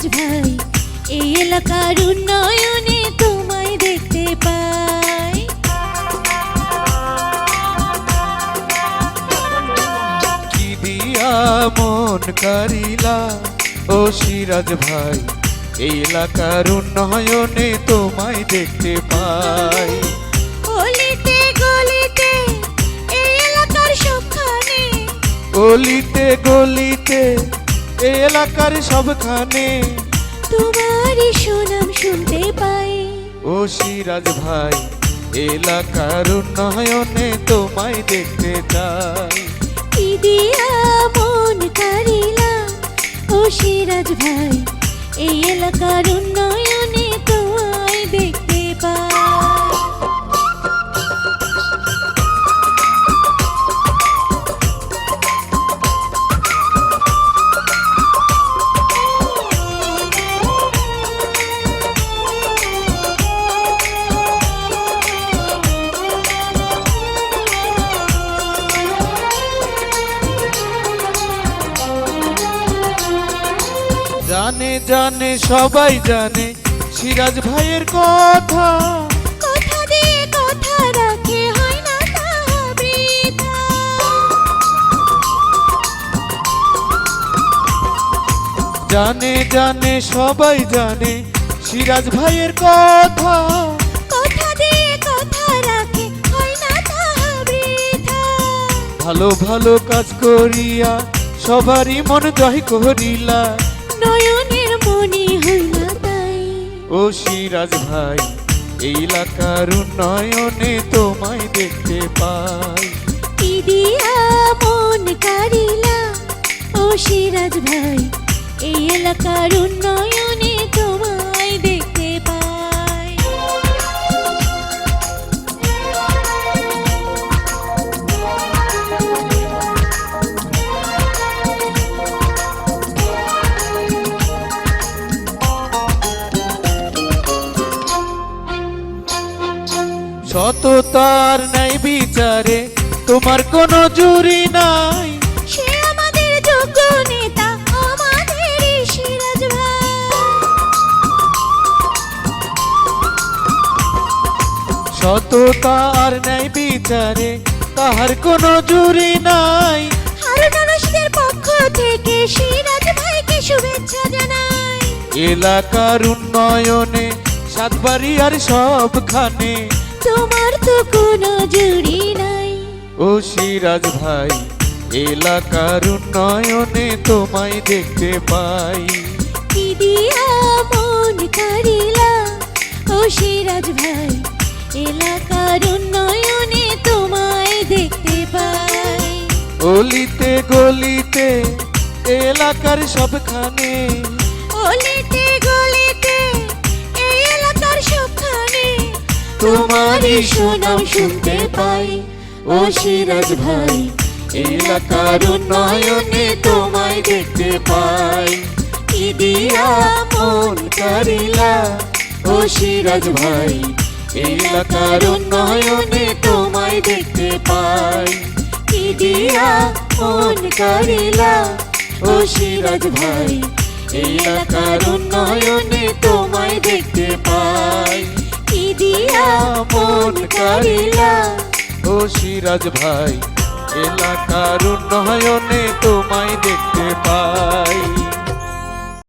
সিরাজ ভাই এই এলাকার উন্নয়নে তোমায় দেখতে পাই। কি দিয়া মন কারিলা ও সিরাজ ভাই এই এলাকার উন্নয়নে তোমায় দেখতে পাই। গলিতে গলিতে এই এলাকার সবখানে। গলিতে গলিতে এলাকার সবখানে। তোমারই সুনাম শুনতে পাই। ও সিরাজ ভাই এলাকার উন্নয়নে তোমায় দেখতে চাই। দিয়া মন কারিলা ও সিরাজ ভাই এই এলাকার উন্নয়নে জানে জানে সবাই জানে সিরাজ ভাইয়ের কথা। কথা দিয়ে কথা রাখে হয় না জানে জানে সবাই জানে সিরাজ ভাইয়ের কথা। কথা দিয়ে কথা রাখে হয় না ভালো ভালো কাজ করিয়া সবারই মন জয় করিলা। নয়নের হই না তাই ও সিরাজ ভাই, এই এলাকার উন্নয়নে তোমায় দেখতে পাই। মন কারিলা, ও সিরাজ ভাই, এই এলাকার উন্নয়নে সততার নাই বিচারে তোমার কোনো জুরি নাই। সে আমাদের যোগ্য নেতা আমাদের সিরাজ ভাই। সততার নাই বিচারে তাহার কোনো জুরি নাই। হারুন রশিদের পক্ষ থেকে সিরাজ ভাইকে শুভেচ্ছা জানাই। এলাকার উন্নয়নে সাতবাড়ি আর সবখানে তোমার তো কোনো জুড়ি নাই। ও সিরাজ ভাই এলাকার উন্নয়নে তোমায় দেখতে পাই। কি দিয়া মন কারিলা ও সিরাজ ভাই এলাকার উন্নয়নে তোমায় দেখতে পাই। অলিতে গলিতে এলাকার সবখানে। অলিতে গলিতে তোমারই সুনাম শুনতে পাই। ও সিরাজ ভাই, এলাকার উন্নয়নে তোমায় দেখতে পাই। কি দিয়া মন কারিলা, ও সিরাজ ভাই, এলাকার উন্নয়নে তোমায় দেখতে পাই। কি দিয়া মন কারিলা, ও সিরাজ ভাই, এলাকার উন্নয়নে তোমায় দেখতে পাই। ও সিরাজ ভাই এলাকার উন্নয়নে তোমায় দেখতে পাই।